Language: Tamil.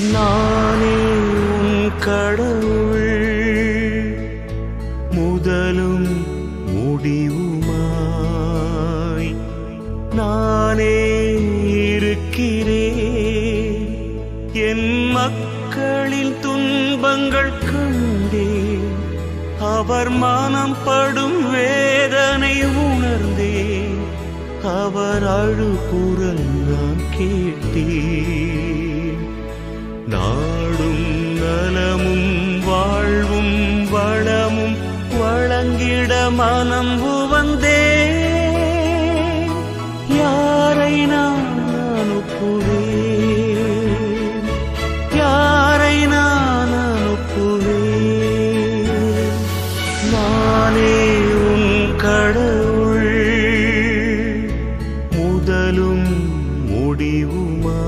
நானே உன் கடவுள். முதலும் முடிவுமாய் நானே இருக்கிறேன். என் மக்களின் துன்பங்கள் கண்டேன். அவர் மனம் படும் வேதனை உணர்ந்தேன். அவர் அழுகுரல் நான் கேட்டேன். விட மனம் உவந்தே யாரை நான் ஒப்புவேன் யாரை நான் அனுப்புவேன்? நானே உன் கடவுள் முதலும் முடிவுமா?